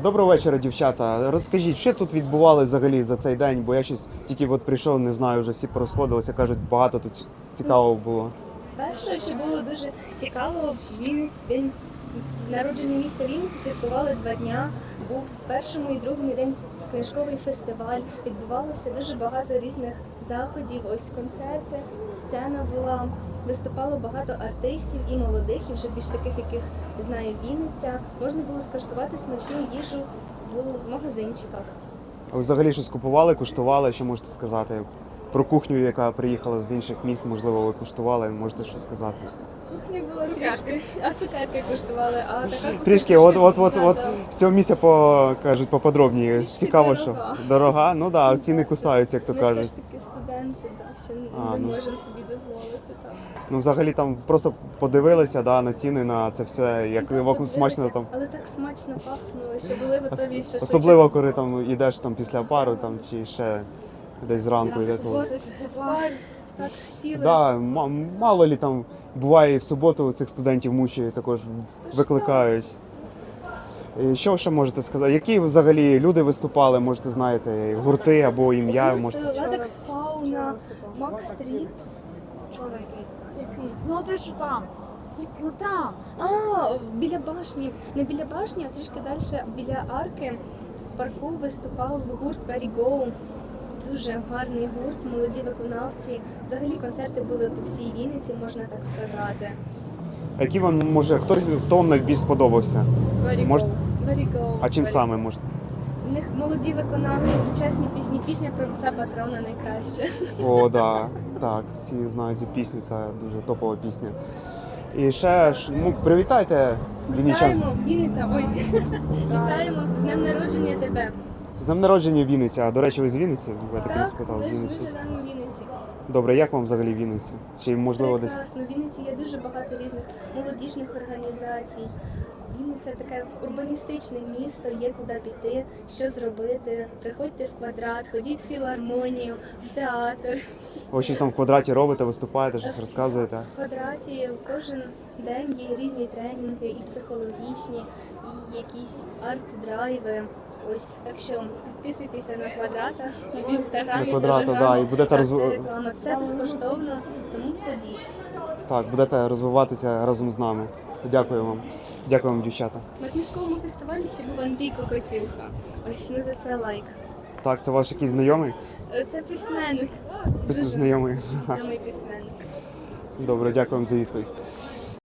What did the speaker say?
Доброго вечора, дівчата. Розкажіть, що тут відбувалося взагалі за цей день? Бо я щось тільки от прийшов, не знаю, вже всі порозходилися, кажуть, багато тут цікавого було. Перше, що було дуже цікаво, Вінниць, день народження міста Вінниці святкували два дня. Був першому і другому день книжковий фестиваль. Відбувалося дуже багато різних заходів. Ось концерти, сцена була. Виступало багато артистів і молодих, і вже більш таких, яких знає Вінниця. Можна було скуштувати смачну їжу в магазинчиках. А взагалі щось купували, куштували? Що можете сказати? Про кухню, яка приїхала з інших міст, можливо, ви куштували, можете щось сказати. Кухня була трішки, а цукерки коштували, а така кухня Трішки, от, от, от, от да. з цього місця по кажуть поподробніше. Трішки Цікаво, що дорога. дорога. Ну так, да, ціни кусаються, як то Ми все кажуть. ж таки студенти, да, ще А, не ну. можемо собі дозволити так. Ну, взагалі там просто подивилися да, на ціни на це все, як Так, вокруг смачно подивилися, там. Але так смачно пахнуло, що були готові шашличок. Особливо, коли там йдеш там після пару там чи ще десь зранку. Да, йде в суботу після пар, так хотіли. Да, ма- мало лі там буває і в суботу цих студентів мучають, також викликають. Що ще можете сказати? Які взагалі люди виступали, можете знаєте, гурти або ім'я, можете. Ладекс Фауна, Макс Тріпс. Вчора який? Який? Ну ти що там? Ну там. А, біля башні. Не біля башні, а трішки далі біля арки в парку виступав гурт Very Go. Дуже гарний гурт, молоді виконавці. Взагалі концерти були по всій Вінниці, можна так сказати. А Які вам може хтось хто вам найбільш сподобався? Very Мож-. Very А чим Very саме може? У них молоді виконавці, сучасні пісні. Пісня про пса патрона найкраще. О, да, так, всі знають цю пісню, це дуже топова пісня. І ще ж, ну привітайте. Вітаємо, Вінниця, ой. Вітаємо з днем народження тебе. З днем народження Вінниця. А до речі, ви з Вінниці? Ви таки не Так, спитав ми ж ми Вінниці. живемо в Вінниці. Добре, як вам взагалі Вінниці? Чи можливо десь Прекрасно. В Вінниці є дуже багато різних молодіжних організацій. Вінниця таке урбаністичне місто, є куди піти, що зробити. Приходьте в квадрат, ходіть в філармонію, в театр. ви щось там в квадраті робите, виступаєте, щось розказуєте? В квадраті кожен день є різні тренінги, і психологічні, і якісь арт-драйви. Ось так що підписуйтеся на квадрата в інстаграмі. На «Квадрата», да, і будете розв- це. Це безкоштовно, тому ходіть. Так, будете розвиватися разом з нами. Дякую вам. Дякую вам, дівчата. На книжковому фестивалі ще був Андрій Кокотілка. Ось не за це лайк. Так, це ваш якийсь знайомий? Е, Це письменник. Пис- Дуже Знайомий. відомий письменник. Добре, дякую вам за відповідь.